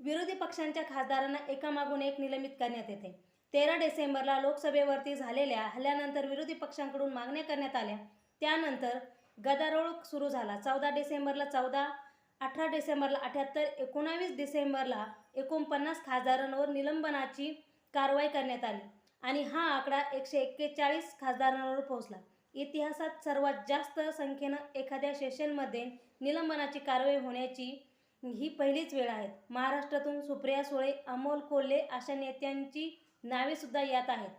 विरोधी पक्षांच्या खासदारांना एकामागून एक निलंबित करण्यात येते. तेरा डिसेंबरला लोकसभेवरती झालेल्या हल्ल्यानंतर विरोधी पक्षांकडून मागण्या करण्यात आल्या. त्यानंतर गदारोळ सुरू झाला. चौदा डिसेंबरला चौदा अठरा डिसेंबरला अठ्याहत्तर एकोणावीस डिसेंबरला एकोणपन्नास खासदारांवर निलंबनाची कारवाई करण्यात आली आणि हा आकडा एकशे एक्केचाळीस खासदारांवर पोहोचला. इतिहासात सर्वात जास्त संख्येनं एखाद्या सेशनमध्ये निलंबनाची कारवाई होण्याची ही पहिलीच वेळ आहे. महाराष्ट्रातून सुप्रिया सुळे अमोल कोल्हे अशा नेत्यांची नावेसुद्धा यात आहेत.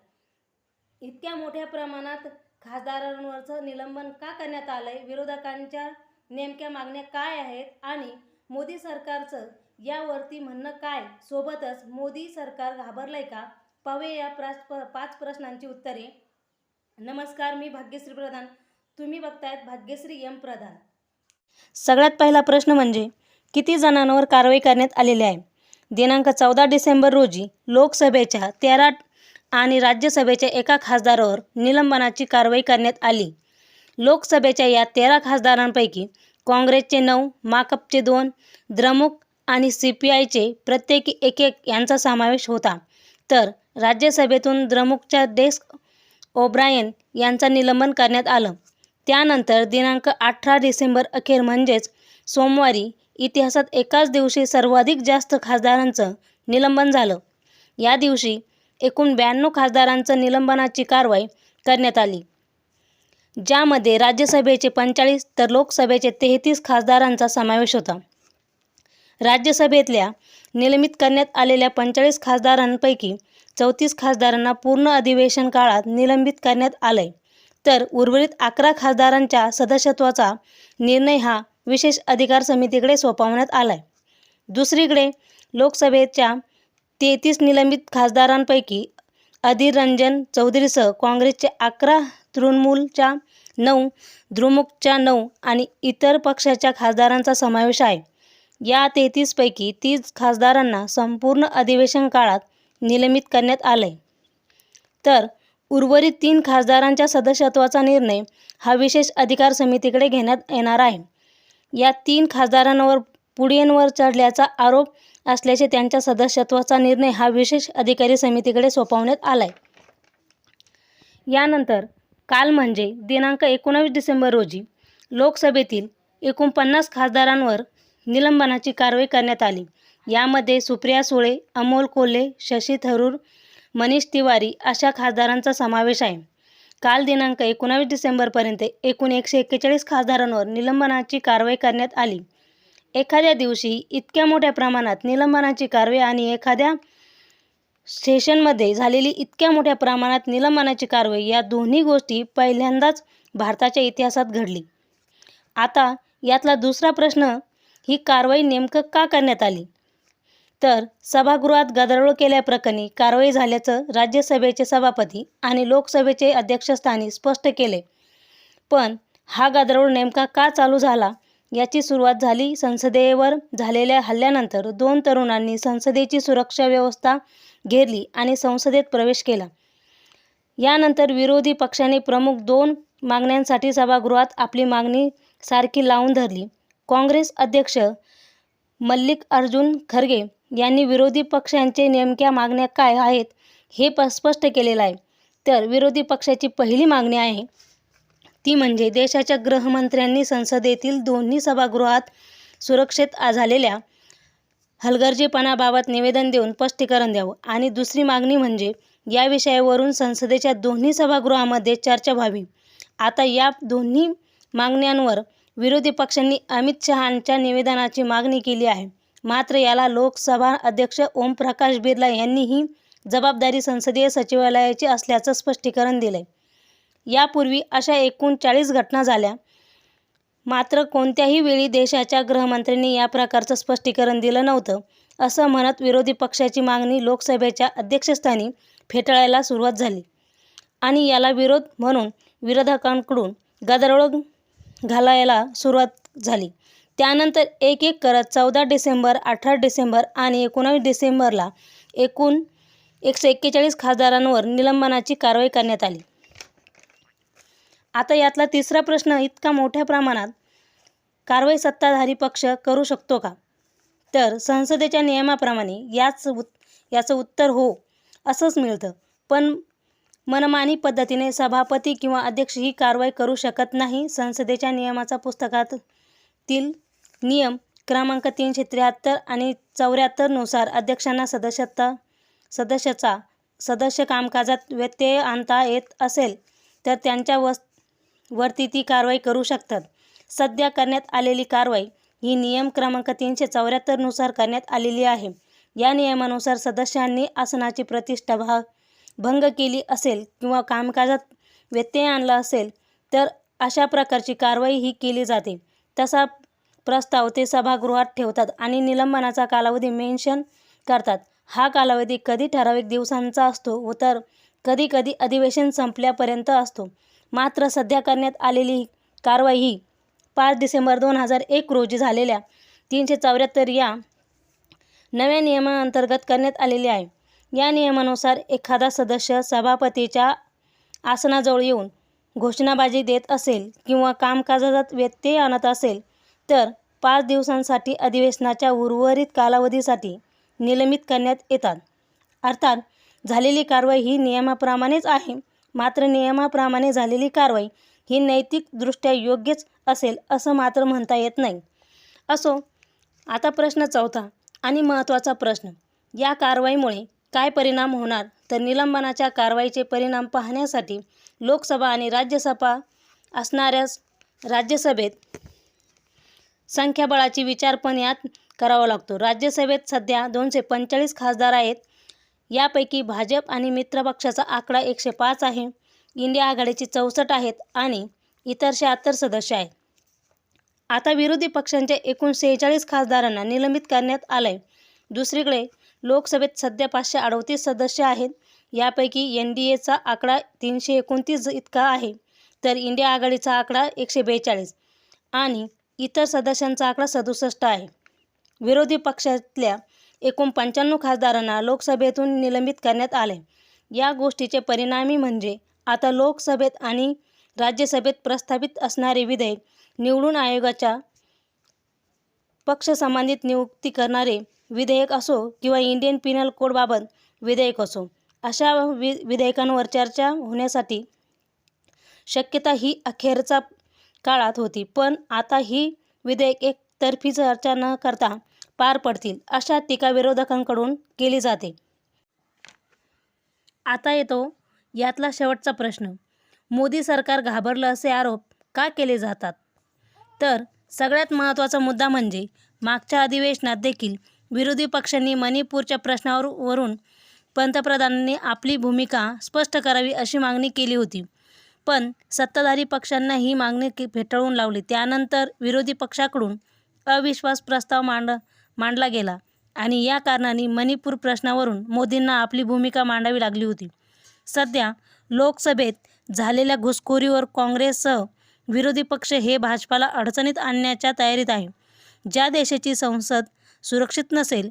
इतक्या मोठ्या प्रमाणात खासदारांवरचं निलंबन का करण्यात आलं आहे विरोधकांच्या नेमक्या मागण्या काय आहेत? आणि मोदी सरकारचं यावरती म्हणणं काय? सोबतच मोदी सरकार घाबरलंय का? पवे या प्रास प पाच प्रश्नांची उत्तरे. नमस्कार मी भाग्यश्री प्रधान. तुम्ही बघतायत भाग्यश्री एम प्रधान. सगळ्यात पहिला प्रश्न म्हणजे किती जणांवर कारवाई करण्यात आलेली आहे? दिनांक चौदा डिसेंबर रोजी लोकसभेच्या तेरा आणि राज्यसभेच्या एका खासदारावर निलंबनाची कारवाई करण्यात आली. लोकसभेच्या या तेरा खासदारांपैकी काँग्रेसचे नऊ माकपचे दोन द्रमुक आणि सी पी आयचे प्रत्येकी एक एक यांचा समावेश होता. तर राज्यसभेतून द्रमुकच्या डेस्क ओब्रायन यांचा निलंबन करण्यात आलं. त्यानंतर दिनांक अठरा डिसेंबर अखेर म्हणजेच सोमवारी इतिहासात एकाच दिवशी सर्वाधिक जास्त खासदारांचं निलंबन झालं. या दिवशी एकूण ब्याण्णव खासदारांचं निलंबनाची कारवाई करण्यात आली. ज्यामध्ये राज्यसभेचे पंचाळीस तर लोकसभेचे तेहतीस खासदारांचा समावेश होता. राज्यसभेतल्या निलंबित करण्यात आलेल्या पंचेचाळीस खासदारांपैकी चौतीस खासदारांना पूर्ण अधिवेशन काळात निलंबित करण्यात आलंय. तर उर्वरित अकरा खासदारांच्या सदस्यत्वाचा निर्णय हा विशेष अधिकार समितीकडे सोपवण्यात आलाय. दुसरीकडे लोकसभेच्या तेहतीस निलंबित खासदारांपैकी अधीर रंजन चौधरीसह काँग्रेसचे अकरा तृणमूलच्या नऊ द्रुमुकच्या नऊ आणि इतर पक्षाच्या खासदारांचा समावेश आहे. या तेहतीसपैकी तीस खासदारांना संपूर्ण अधिवेशन काळात निलंबित करण्यात आलंय. तर उर्वरित तीन खासदारांच्या सदस्यत्वाचा निर्णय हा विशेष अधिकार समितीकडे घेण्यात येणार आहे. या तीन खासदारांवर पुडियनवर चढल्याचा आरोप असल्याचे त्यांच्या सदस्यत्वाचा निर्णय हा विशेष अधिकारी समितीकडे सोपवण्यात आलाय. यानंतर काल म्हणजे दिनांक एकोणावीस डिसेंबर रोजी लोकसभेतील एकोणपन्नास खासदारांवर निलंबनाची कारवाई करण्यात आली. यामध्ये सुप्रिया सुळे अमोल कोल्हे शशी थरूर मनीष तिवारी अशा खासदारांचा समावेश आहे. काल दिनांक एकोणावीस डिसेंबरपर्यंत एकूण एकशे एक्केचाळीस खासदारांवर निलंबनाची कारवाई करण्यात आली. एखाद्या दिवशी इतक्या मोठ्या प्रमाणात निलंबनाची कारवाई आणि एखाद्या सेशनमध्ये झालेली इतक्या मोठ्या प्रमाणात निलंबनाची कारवाई या दोन्ही गोष्टी पहिल्यांदाच भारताच्या इतिहासात घडली. आता यातला दुसरा प्रश्न ही कारवाई नेमकं का करण्यात आली? तर सभागृहात गदारोळ केल्याप्रकरणी कारवाई झाल्याचं राज्यसभेचे सभापती आणि लोकसभेचे अध्यक्षस्थानी स्पष्ट केले. पण हा गदारोळ नेमका का चालू झाला याची सुरुवात झाली संसदेवर झालेल्या हल्ल्यानंतर दोन तरुणांनी संसदेची सुरक्षा व्यवस्था घेरली आणि संसदेत प्रवेश केला. यानंतर विरोधी पक्षाने प्रमुख दोन मागण्यांसाठी सभागृहात आपली मागणी सारखी लावून धरली. काँग्रेस अध्यक्ष मल्लिक अर्जुन खरगे यांनी विरोधी पक्षांचे नेमक्या मागण्या काय आहेत हे प स्पष्ट केलेलं आहे. तर विरोधी पक्षाची पहिली मागणी आहे ती म्हणजे देशाच्या गृहमंत्र्यांनी संसदेतील दोन्ही सभागृहात सुरक्षेत झालेल्या हलगर्जीपणाबाबत निवेदन देऊन स्पष्टीकरण द्यावं. आणि दुसरी मागणी म्हणजे या विषयावरून संसदेच्या दोन्ही सभागृहामध्ये चर्चा व्हावी. आता या दोन्ही मागण्यांवर विरोधी पक्षांनी अमित शहांच्या निवेदनाची मागणी केली आहे. मात्र याला लोकसभा अध्यक्ष ओमप्रकाश बिर्ला यांनीही जबाबदारी संसदीय सचिवालयाची असल्याचं स्पष्टीकरण दिलंय. यापूर्वी अशा एकूण चाळीस घटना झाल्या. मात्र कोणत्याही वेळी देशाच्या गृहमंत्र्यांनी या प्रकारचं स्पष्टीकरण दिलं नव्हतं असं म्हणत विरोधी पक्षाची मागणी लोकसभेच्या अध्यक्षस्थानी फेटाळायला सुरुवात झाली. आणि याला विरोध म्हणून विरोधकांकडून गदारोळ घालायला सुरुवात झाली. त्यानंतर एक एक करत चौदा डिसेंबर अठरा डिसेंबर आणि एकोणावीस डिसेंबरला एकूण एकशे एक्केचाळीस खासदारांवर निलंबनाची कारवाई करण्यात आली. आता यातला तिसरा प्रश्न इतका मोठ्या प्रमाणात कारवाई सत्ताधारी पक्ष करू शकतो का? तर संसदेच्या नियमाप्रमाणे याच उत याचं उत्तर हो असंच मिळतं. पण मनमानी पद्धतीने सभापती किंवा अध्यक्ष ही कारवाई करू शकत नाही. संसदेच्या नियमाचा पुस्तकातील नियम क्रमांक तीनशे त्र्याहत्तर आणि चौऱ्याहत्तरनुसार अध्यक्षांना सदस्यता सदस्याचा सदस्य कामकाजात व्यत्यय आणता येत असेल तर त्यांच्या वस वरती ती कारवाई करू शकतात. सध्या करण्यात आलेली कारवाई ही नियम क्रमांक तीनशे चौऱ्याहत्तरनुसार करण्यात आलेली आहे. या नियमानुसार सदस्यांनी आसनाची प्रतिष्ठा भा भंग केली असेल किंवा कामकाजात व्यत्यय आणला असेल तर अशा प्रकारची कारवाई ही केली जाते. तसा प्रस्ताव ते सभागृहात ठेवतात आणि निलंबनाचा कालावधी मेन्शन करतात. हा कालावधी कधी ठराविक दिवसांचा असतो व तर कधी कधी अधिवेशन संपल्यापर्यंत असतो. मात्र सध्या करण्यात आलेली कारवाई ही पाच डिसेंबर दोन हजार एक रोजी झालेल्या तीनशे चौऱ्याहत्तर या नव्या नियमाअंतर्गत करण्यात आलेली आहे. या नियमानुसार एखादा सदस्य सभापतीच्या आसनाजवळ येऊन घोषणाबाजी देत असेल किंवा कामकाजात व्यत्यय आणत असेल तर पाच दिवसांसाठी अधिवेशनाच्या उर्वरित कालावधीसाठी निलंबित करण्यात येतात. अर्थात झालेली कारवाई ही नियमाप्रमाणेच आहे मात्र नियमाप्रमाणे झालेली कारवाई ही नैतिकदृष्ट्या योग्यच असेल असं मात्र म्हणता येत नाही. असो आता प्रश्न चौथा आणि महत्त्वाचा प्रश्न. या कारवाईमुळे काय परिणाम होणार? तर निलंबनाच्या कारवाईचे परिणाम पाहण्यासाठी लोकसभा आणि राज्यसभा असणाऱ्या राज्यसभेत संख्याबळाची विचार पण यात करावा लागतो. राज्यसभेत सध्या दोनशे पंचेचाळीस खासदार आहेत. यापैकी भाजप आणि मित्रपक्षाचा आकडा एकशे पाच आहे. इंडिया आघाडीची चौसष्ट आहेत आणि इतर शहात्तर सदस्य आहेत. आता विरोधी पक्षांच्या एकूण सेहेचाळीस खासदारांना निलंबित करण्यात आलं आहे दुसरीकडे लोकसभेत सध्या पाचशे अडतीस सदस्य आहेत. यापैकी एन डी एचा आकडा तीनशे एकोणतीस इतका आहे. तर इंडिया आघाडीचा आकडा एकशे बेचाळीस आणि इतर सदस्यांचा आकडा सदुसष्ट आहे. विरोधी पक्षातल्या एकूण पंच्याण्णव खासदारांना लोकसभेतून निलंबित करण्यात आले. या गोष्टीचे परिणामी म्हणजे आता लोकसभेत आणि राज्यसभेत प्रस्थापित असणारे विधेयक निवडून आयोगाच्या पक्षसंबंधित नियुक्ती करणारे विधेयक असो किंवा इंडियन पिनल कोडबाबत विधेयक असो अशा वि विधेयकांवर चर्चा होण्यासाठी शक्यता ही अखेरचा काळात होती. पण आता ही विधेयक एकतर्फी चर्चा न करता पार पडतील अशा टीका विरोधकांकडून केली जाते. आता येतो यातला शेवटचा प्रश्न. मोदी सरकार घाबरलं असे आरोप का केले जातात? तर सगळ्यात महत्त्वाचा मुद्दा म्हणजे मागच्या अधिवेशनात देखील विरोधी पक्षांनी मणिपूरच्या प्रश्नावर वरून पंतप्रधानांनी आपली भूमिका स्पष्ट करावी अशी मागणी केली होती. पण सत्ताधारी पक्षांना ही मागणी की फेटाळून लावली. त्यानंतर विरोधी पक्षाकडून अविश्वास प्रस्ताव मांड मांडला गेला आणि या कारणाने मणिपूर प्रश्नावरून मोदींना आपली भूमिका मांडावी लागली होती. सध्या लोकसभेत झालेल्या घुसखोरीवर काँग्रेससह विरोधी पक्ष हे भाजपाला अडचणीत आणण्याच्या तयारीत आहे. ज्या देशाची संसद सुरक्षित नसेल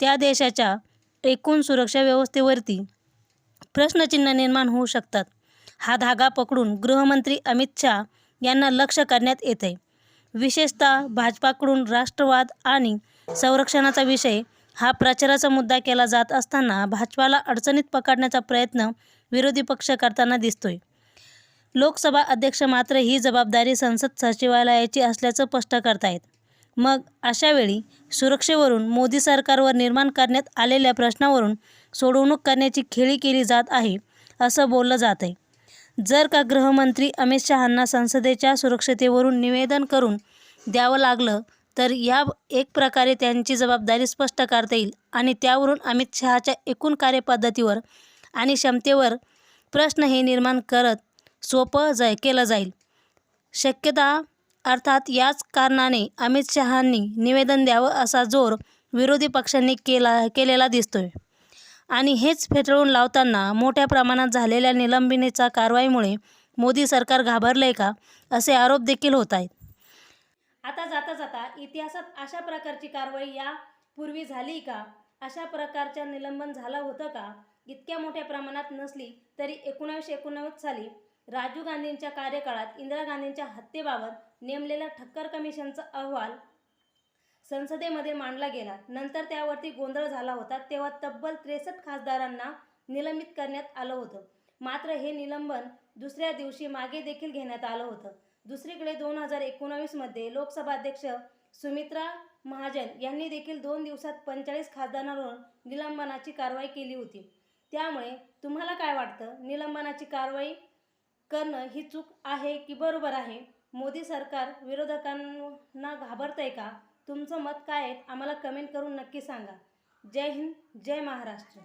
त्या देशाच्या एकूण सुरक्षा व्यवस्थेवरती प्रश्नचिन्ह निर्माण होऊ शकतात. हा धागा पकडून गृहमंत्री अमित शहा यांना लक्ष करण्यात येते विशेषतः भाजपाकडून राष्ट्रवाद आणि संरक्षणाचा विषय हा प्रचाराचा मुद्दा केला जात असताना भाजपाला अडचणीत पकडण्याचा प्रयत्न विरोधी पक्ष करताना दिसतोय. लोकसभा अध्यक्ष मात्र ही जबाबदारी संसद सचिवालयाची असल्याचं स्पष्ट करतायत. मग अशावेळी सुरक्षेवरून मोदी सरकारवर निर्माण करण्यात आलेल्या प्रश्नावरून सोडवणूक करण्याची खेळी केली जात आहे असं बोललं जात आहे जर का गृहमंत्री अमित शहांना संसदेच्या सुरक्षतेवरून निवेदन करून द्यावं लागलं तर या एक प्रकारे त्यांची जबाबदारी स्पष्ट करता येईल. आणि त्यावरून अमित शहाच्या एकूण कार्यपद्धतीवर आणि क्षमतेवर प्रश्न हे निर्माण करत सोपं जाय केलं जाईल. शक्यता अर्थात याच कारणाने अमित शहांनी निवेदन द्यावं असा जोर विरोधी पक्षांनी केला केलेला दिसतोय. आणि हेच फेटाळून लावताना मोठ्या प्रमाणात झालेल्या निलंबनाच्या कारवाईमुळे मोदी सरकार घाबरलंय का असे आरोप देखील होत आहेत. आता जाता जाता इतिहासात अशा प्रकारची कारवाई या पूर्वी झाली का? अशा प्रकारच्या निलंबन झालं होतं का? इतक्या मोठ्या प्रमाणात नसली तरी एकोणावीसशे एकोणनव्वद साली राजीव गांधींच्या कार्यकाळात इंदिरा गांधींच्या हत्येबाबत नेमलेल्या ठक्कर कमिशनचा अहवाल संसदेमध्ये मांडला गेला. नंतर त्यावरती गोंधळ झाला होता. तेव्हा तब्बल त्रेसष्ट खासदारांना निलंबित करण्यात आलं होतं. मात्र हे निलंबन दुसऱ्या दिवशी मागे देखील घेण्यात आलं होतं. दुसरीकडे दोन हजार एकोणावीसमध्ये लोकसभा अध्यक्ष सुमित्रा महाजन यांनी देखील दोन दिवसात पंचेचाळीस खासदारांवर निलंबनाची कारवाई केली होती. त्यामुळे तुम्हाला काय वाटतं? निलंबनाची कारवाई करणं ही चूक आहे की बरोबर आहे? मोदी सरकार विरोधकांना घाबरतंय का? तुमचं मत काय आहे? आम्हाला कमेंट करून नक्की सांगा. जय हिंद जय महाराष्ट्र.